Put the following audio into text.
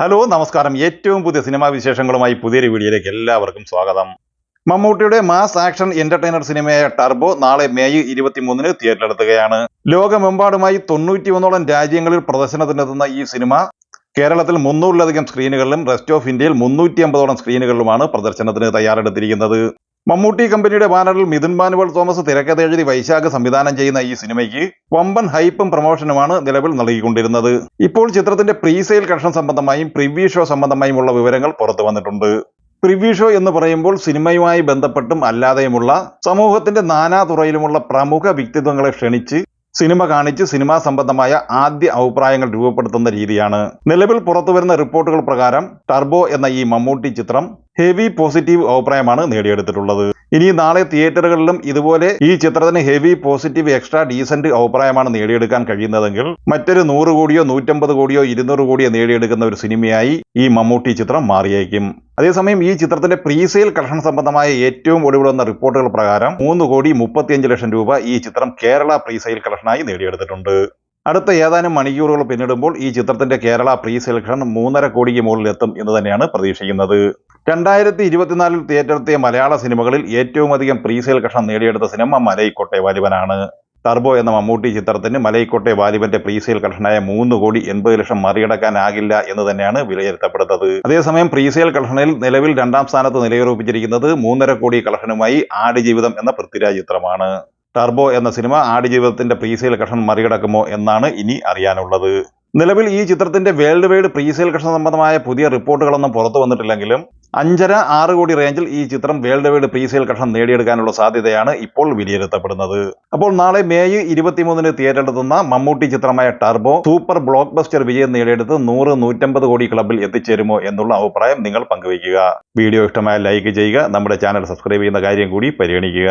Hello നമസ്കാരം. ഏറ്റവും പുതിയ സിനിമാ വിശേഷങ്ങളുമായി പുതിയൊരു വീഡിയോയിലേക്ക് എല്ലാവർക്കും സ്വാഗതം. മമ്മൂട്ടിയുടെ മാസ് ആക്ഷൻ എന്റർടൈനർ സിനിമയായ ടർബോ നാളെ മെയ് ഇരുപത്തിമൂന്നിന് തിയേറ്ററിലെത്തുകയാണ് ലോകമെമ്പാടുമായി തൊണ്ണൂറ്റി ഒന്നോളം രാജ്യങ്ങളിൽ പ്രദർശനത്തിനെത്തുന്ന ഈ സിനിമ കേരളത്തിൽ മുന്നൂറിലധികം സ്ക്രീനുകളിലും റെസ്റ്റ് ഓഫ് ഇന്ത്യയിൽ മുന്നൂറ്റി അമ്പതോളം സ്ക്രീനുകളിലുമാണ് പ്രദർശനത്തിന് തയ്യാറെടുത്തിരിക്കുന്നത്. മമ്മൂട്ടി കമ്പനിയുടെ ബാനറിൽ മിഥുൻ ബാനുവൽ തോമസ് തിരക്കഥ എഴുതി വൈശാഖ് സംവിധാനം ചെയ്യുന്ന ഈ സിനിമയ്ക്ക് വമ്പൻ ഹൈപ്പും പ്രമോഷനുമാണ് നിലവിൽ നൽകിക്കൊണ്ടിരുന്നത്. ഇപ്പോൾ ചിത്രത്തിന്റെ പ്രീസെയിൽ കളക്ഷൻ സംബന്ധമായും പ്രിവ്യൂ ഷോ സംബന്ധമായും ഉള്ള വിവരങ്ങൾ പുറത്തു വന്നിട്ടുണ്ട്. പ്രിവ്യൂ ഷോ എന്ന് പറയുമ്പോൾ സിനിമയുമായി ബന്ധപ്പെട്ടും അല്ലാതെയുമുള്ള സമൂഹത്തിന്റെ നാനാതുറയിലുമുള്ള പ്രമുഖ വ്യക്തിത്വങ്ങളെ ക്ഷണിച്ച് സിനിമ കാണിച്ച് സിനിമാ സംബന്ധമായ ആദ്യ അഭിപ്രായങ്ങൾ രൂപപ്പെടുത്തുന്ന രീതിയാണ്. നിലവിൽ പുറത്തുവരുന്ന റിപ്പോർട്ടുകൾ പ്രകാരം ടർബോ എന്ന ഈ മമ്മൂട്ടി ചിത്രം ഹെവി പോസിറ്റീവ് അഭിപ്രായമാണ് നേടിയെടുത്തിട്ടുള്ളത്. ഇനി നാളെ തിയേറ്ററുകളിലും ഇതുപോലെ ഈ ചിത്രത്തിന് ഹെവി പോസിറ്റീവ് എക്സ്ട്രാ ഡീസന്റ് അഭിപ്രായമാണ് നേടിയെടുക്കാൻ കഴിയുന്നതെങ്കിൽ മറ്റൊരു നൂറ് കോടിയോ നൂറ്റമ്പത് കോടിയോ ഇരുന്നൂറ് കോടിയോ നേടിയെടുക്കുന്ന ഒരു സിനിമയായി ഈ മമ്മൂട്ടി ചിത്രം മാറിയേക്കും. അതേസമയം ഈ ചിത്രത്തിന്റെ പ്രീസെയിൽ കളക്ഷൻ സംബന്ധമായ ഏറ്റവും ഒടുവിൽ വന്ന റിപ്പോർട്ടുകൾ പ്രകാരം മൂന്ന് കോടി മുപ്പത്തിയഞ്ച് ലക്ഷം രൂപ ഈ ചിത്രം കേരള പ്രീസെയിൽ കളക്ഷനായി നേടിയെടുത്തിട്ടുണ്ട്. അടുത്ത ഏതാനും മണിക്കൂറുകൾ പിന്നിടുമ്പോൾ ഈ ചിത്രത്തിന്റെ കേരള പ്രീ സെലക്ഷൻ മൂന്നര കോടിക്ക് മുകളിലെത്തും എന്ന് തന്നെയാണ് പ്രതീക്ഷിക്കുന്നത്. രണ്ടായിരത്തി ഇരുപത്തിനാലിൽ തിയേറ്ററെത്തിയ മലയാള സിനിമകളിൽ ഏറ്റവും അധികം പ്രീ സെലക്ഷൻ നേടിയെടുത്ത സിനിമ മലൈക്കോട്ടെ വാലിബനാണ്. ടർബോ എന്ന മമ്മൂട്ടി ചിത്രത്തിന് മലൈക്കോട്ടെ വാലിബന്റെ പ്രീ സെയിൽ കളക്ഷനായ മൂന്ന് കോടി എൺപത് ലക്ഷം മറികടക്കാനാകില്ല എന്ന് തന്നെയാണ് വിലയിരുത്തപ്പെടുന്നത്. അതേസമയം പ്രീ സെയിൽ കളക്ഷനിൽ നിലവിൽ രണ്ടാം സ്ഥാനത്ത് നിലയുറപ്പിച്ചിരിക്കുന്നത് മൂന്നര കോടി കളക്ഷനുമായി ആടുജീവിതം എന്ന പൃഥ്വിരാജ് ചിത്രമാണ്. ടർബോ എന്ന സിനിമ ആടുജീവിതത്തിന്റെ പ്രീസെയിൽ കളക്ഷൻ മറികടക്കുമോ എന്നാണ് ഇനി അറിയാനുള്ളത്. നിലവിൽ ഈ ചിത്രത്തിന്റെ വേൾഡ് വൈഡ് പ്രീസെയിൽ കളക്ഷൻ സംബന്ധമായ പുതിയ റിപ്പോർട്ടുകളൊന്നും പുറത്തു വന്നിട്ടില്ലെങ്കിലും അഞ്ചര ആറ് കോടി റേഞ്ചിൽ ഈ ചിത്രം വേൾഡ് വൈഡ് പ്രീസെയിൽ കളക്ഷൻ നേടിയെടുക്കാനുള്ള സാധ്യതയാണ് ഇപ്പോൾ വിലയിരുത്തപ്പെടുന്നത്. അപ്പോൾ നാളെ മെയ് ഇരുപത്തിമൂന്നിന് തിയേറ്ററിലെത്തുന്ന മമ്മൂട്ടി ചിത്രമായ ടർബോ സൂപ്പർ ബ്ലോക്ക് ബസ്റ്റർ വിജയം നേടിയെടുത്ത് നൂറ് നൂറ്റമ്പത് കോടി ക്ലബിൽ എത്തിച്ചേരുമോ എന്നുള്ള അഭിപ്രായം നിങ്ങൾ പങ്കുവയ്ക്കുക. വീഡിയോ ഇഷ്ടമായ ലൈക്ക് ചെയ്യുക നമ്മുടെ ചാനൽ സബ്സ്ക്രൈബ് ചെയ്യുന്ന കാര്യം കൂടി പരിഗണിക്കുക.